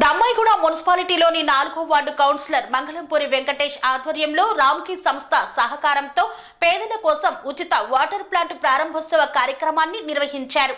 దమ్మాయిగూడ మున్సిపాలిటీలోని నాలుగో ward councillor Mangalampuri Venkatesh ఆధ్వర్యంలో రామ్కీ సంస్థ సహకారంతో పేదల కోసం ఉచిత వాటర్ ప్లాంట్ ప్రారంభోత్సవ కార్యక్రమాన్ని నిర్వహించారు.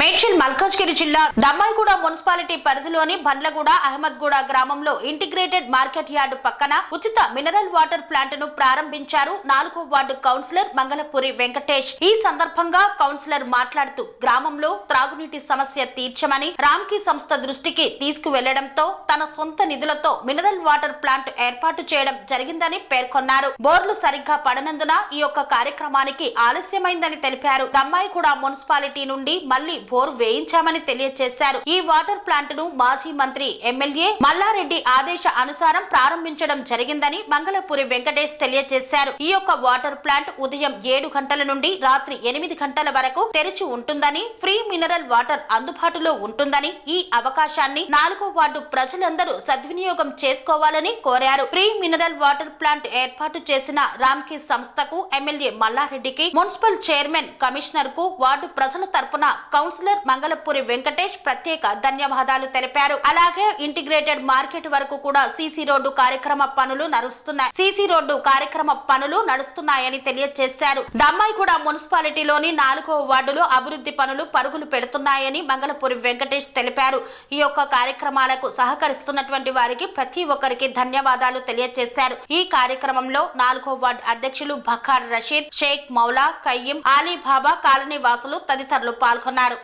మేడ్చల్ మల్కాజ్గిరి జిల్లా దమ్మాయిగూడ మున్సిపాలిటీ పరిధిలోని బండ్లగూడ అహ్మద్గూడ గ్రామంలో ఇంటిగ్రేటెడ్ మార్కెట్ యార్డు పక్కన ఉచిత మినరల్ వాటర్ ప్లాంట్ను ప్రారంభించారు నాలుగో వార్డు కౌన్సిలర్ మంగళపూరి వెంకటేష్. ఈ సందర్భంగా కౌన్సిలర్ మాట్లాడుతూ గ్రామంలో త్రాగునీటి సమస్య తీర్చమని రామ్కీ సంస్థ దృష్టికి తీసుకువెళ్ళడంతో తన సొంత నిధులతో మినరల్ వాటర్ ప్లాంట్ ఏర్పాటు చేయడం జరిగిందని పేర్కొన్నారు. బోర్లు సరిగ్గా పడనందున ఈ యొక్క కార్యక్రమానికి ఆలస్యమైందని తెలిపారు. దమ్మాయిగూడ మున్సిపాలిటీ నుండి మళ్ళీ బోరు వేయించామని తెలియజేశారు ఈ వాటర్ ప్లాంట్ను మాజీ మంత్రి ఎమ్మెల్యే మల్లారెడ్డి ఆదేశ అనుసారం ప్రారంభించడం జరిగిందని మంగళపూరి వెంకటేష్ తెలియజేశారు ఈ యొక్క వాటర్ ప్లాంట్ ఉదయం ఏడు గంటల నుండి రాత్రి ఎనిమిది గంటల వరకు తెరిచి ఉంటుందని ఫ్రీ మినరల్ వాటర్ అందుబాటులో ఉంటుందని ఈ అవకాశాన్ని నాలుగో వార్డు ప్రజలందరూ సద్వినియోగం చేసుకోవాలని కోరారు. ఫ్రీ మినరల్ వాటర్ ప్లాంట్ ఏర్పాటు చేసిన రామ్కి సంస్థకు ఎమ్మెల్యే మల్లారెడ్డికి మున్సిపల్ చైర్మన్ కమిషనర్కు వార్డు ప్రజల తరపున కౌన్సిలర్ మంగళపూరి వెంకటేష్ ప్రత్యేక ధన్యవాదాలు తెలిపారు. అలాగే ఇంటిగ్రేటెడ్ మార్కెట్ వరకు కూడా సీసీ రోడ్డు కార్యక్రమ పనులు నడుస్తున్నాయి. సీసీ రోడ్డు కార్యక్రమ పనులు నడుస్తున్నాయని తెలియజేశారు. దమ్మాయిగూడ మున్సిపాలిటీలోని నాలుగో వార్డులో అభివృద్ధి పనులు పరుగులు పెడుతున్నాయని మంగళపూరి వెంకటేష్ తెలిపారు. ఈ యొక్క కార్యక్రమాలకు సహకరిస్తున్నటువంటి వారికి ప్రతి ఒక్కరికి ధన్యవాదాలు తెలియజేశారు. ఈ కార్యక్రమంలో నాలుగో వార్డు అధ్యక్షులు బఖార్ రషీద్ షేక్ మౌలా కయ్యం ఆలీబాబా కాలనీ వాసులు తదితరులు పాల్గొన్నారు.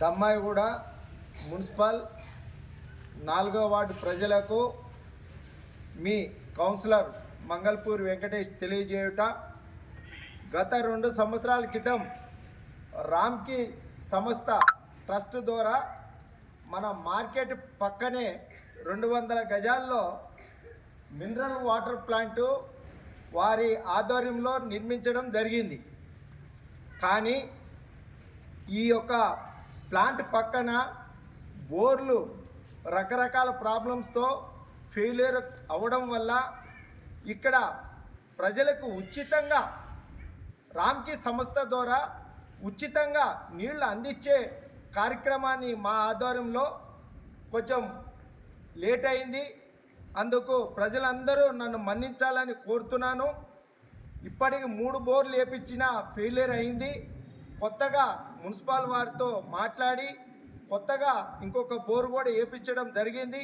దమ్మాయిగూడ మున్సిపల్ నాలుగో వార్డు ప్రజలకు మీ కౌన్సిలర్ మంగళపూర్ వెంకటేష్ తెలియజేయుట గత రెండు సంవత్సరాల క్రితం రామ్కి సంస్థ ట్రస్ట్ ద్వారా మన మార్కెట్ పక్కనే రెండు వందల గజాల్లో మినరల్ వాటర్ ప్లాంటు వారి ఆధ్వర్యంలో నిర్మించడం జరిగింది. కానీ ఈ యొక్క ప్లాంట్ పక్కన బోర్లు రకరకాల ప్రాబ్లమ్స్తో ఫెయిల్యూర్ అవ్వడం వల్ల ఇక్కడ ప్రజలకు ఉచితంగా రామ్కి సంస్థ ద్వారా ఉచితంగా నీళ్ళు అందించే కార్యక్రమాన్ని మా ఆధ్వర్యంలో కొంచెం లేట్ అయింది. అందుకు ప్రజలందరూ నన్ను మన్నించాలని కోరుతున్నాను. ఇప్పటికి మూడు బోర్లు వేపించిన ఫెయిల్యూర్ అయింది. కొత్తగా మున్సిపల్ వారితో మాట్లాడి కొత్తగా ఇంకొక బోరు కూడా వేపించడం జరిగింది.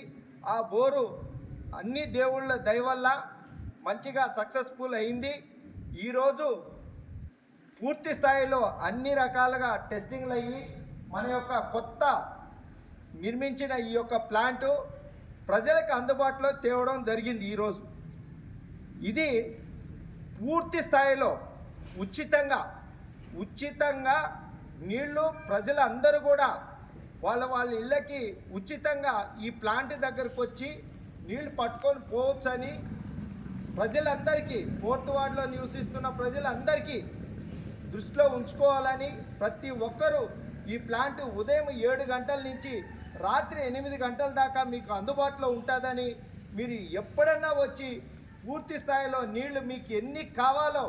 ఆ బోరు అన్ని దేవుళ్ళ దయవల్ల మంచిగా సక్సెస్ఫుల్ అయింది. ఈరోజు పూర్తి స్థాయిలో అన్ని రకాలుగా టెస్టింగ్లు అయ్యి మన యొక్క కొత్త నిర్మించిన ఈ యొక్క ప్లాంటు ప్రజలకు అందుబాటులో తేవడం జరిగింది ఈరోజు. ఇది పూర్తి స్థాయిలో ఉచితంగా ఉచితంగా నీళ్ళు ప్రజలందరూ కూడా వాళ్ళ వాళ్ళ ఇళ్ళకి ఉచితంగా ఈ ప్లాంట్ దగ్గరకు వచ్చి నీళ్ళు పట్టుకొని పోవచ్చని ప్రజలందరికీ ఫోర్త్ వార్డులో నివసిస్తున్న ప్రజలందరికీ దృష్టిలో ఉంచుకోవాలని ప్రతి ఒక్కరూ ఈ ప్లాంట్ ఉదయం ఏడు గంటల నుంచి రాత్రి ఎనిమిది గంటల దాకా మీకు అందుబాటులో ఉంటుందని మీరు ఎప్పుడన్నా వచ్చి పూర్తి స్థాయిలో నీళ్ళు మీకు ఎన్ని కావాలో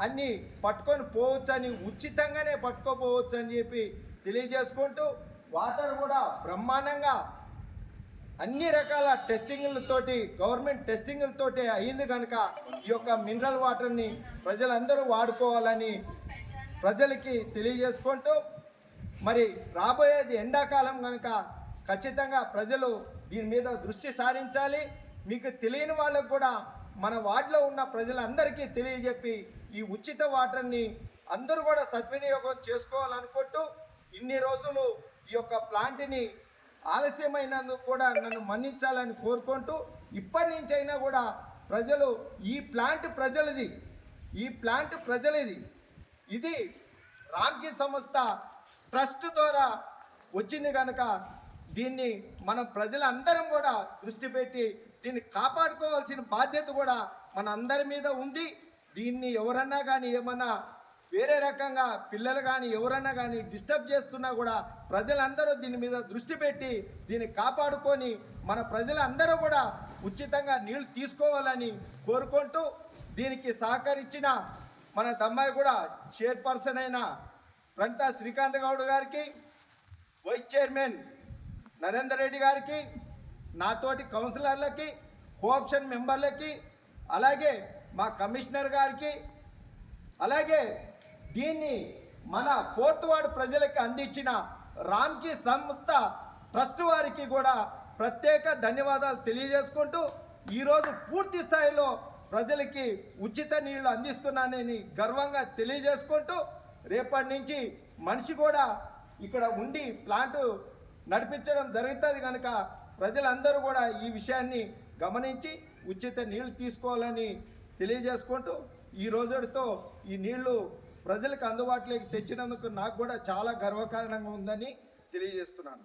అన్ని పట్టుకొని పోవచ్చని ఉచితంగానే పట్టుకోపోవచ్చు అని చెప్పి తెలియజేసుకుంటూ వాటర్ కూడా బ్రహ్మాండంగా అన్ని రకాల టెస్టింగ్లతోటి గవర్నమెంట్ టెస్టింగ్లతోటి అయింది కనుక ఈ యొక్క మినరల్ వాటర్ని ప్రజలందరూ వాడుకోవాలని ప్రజలకి తెలియజేసుకుంటూ మరి రాబోయేది ఎండాకాలం కనుక ఖచ్చితంగా ప్రజలు దీని మీద దృష్టి సారించాలి. మీకు తెలియని వాళ్ళకు కూడా మన వార్డులో ఉన్న ప్రజలందరికీ తెలియజెప్పి ఈ ఉచిత వాటర్ని అందరూ కూడా సద్వినియోగం చేసుకోవాలనుకుంటూ ఇన్ని రోజులు ఈ యొక్క ప్లాంట్ని ఆలస్యమైనందుకు కూడా నన్ను మన్నించాలని కోరుకుంటూ ఇప్పటి నుంచైనా కూడా ప్రజలు ఈ ప్లాంట్ ప్రజలది ఈ ప్లాంట్ ప్రజలది. ఇది రామ్కి సంస్థ ట్రస్ట్ ద్వారా వచ్చింది కనుక దీన్ని మనం ప్రజలందరం కూడా దృష్టి పెట్టి దీన్ని కాపాడుకోవాల్సిన బాధ్యత కూడా మన అందరి మీద ఉంది. దీన్ని ఎవరన్నా కానీ ఏమన్నా వేరే రకంగా పిల్లలు కానీ ఎవరన్నా కానీ డిస్టర్బ్ చేస్తున్నా కూడా ప్రజలందరూ దీని మీద దృష్టి పెట్టి దీన్ని కాపాడుకొని మన ప్రజలందరూ కూడా ఉచితంగా నీళ్ళు తీసుకోవాలని కోరుకుంటూ దీనికి సహకరించిన మన దమ్మాయి కూడా చైర్పర్సన్ అయిన రంటా శ్రీకాంత్ గౌడ్ గారికి వైస్ చైర్మన్ నరేందర్ రెడ్డి గారికి నాతోటి కౌన్సిలర్లకి కోఆప్షన్ మెంబర్లకి అలాగే మా కమిషనర్ గారికి అలాగే దీన్ని మన ఫోర్త్ వార్డు ప్రజలకు అందించిన రామ్కి సంస్థ ట్రస్ట్ వారికి కూడా ప్రత్యేక ధన్యవాదాలు తెలియజేసుకుంటూ ఈరోజు పూర్తి స్థాయిలో ప్రజలకి ఉచిత నీళ్ళు అందిస్తున్నానని గర్వంగా తెలియజేసుకుంటూ రేపటి నుంచి మనిషి కూడా ఇక్కడ ఉండి ప్లాంట్ నడిపించడం జరుగుతుంది కనుక ప్రజలందరూ కూడా ఈ విషయాన్ని గమనించి ఉచిత నీళ్ళు తీసుకోవాలని తెలియజేసుకుంటూ ఈ రోజుతో ఈ నీళ్ళు ప్రజలకు అందుబాటులోకి తెచ్చినందుకు నాకు కూడా చాలా గర్వకారణంగా ఉందని తెలియజేస్తున్నాను.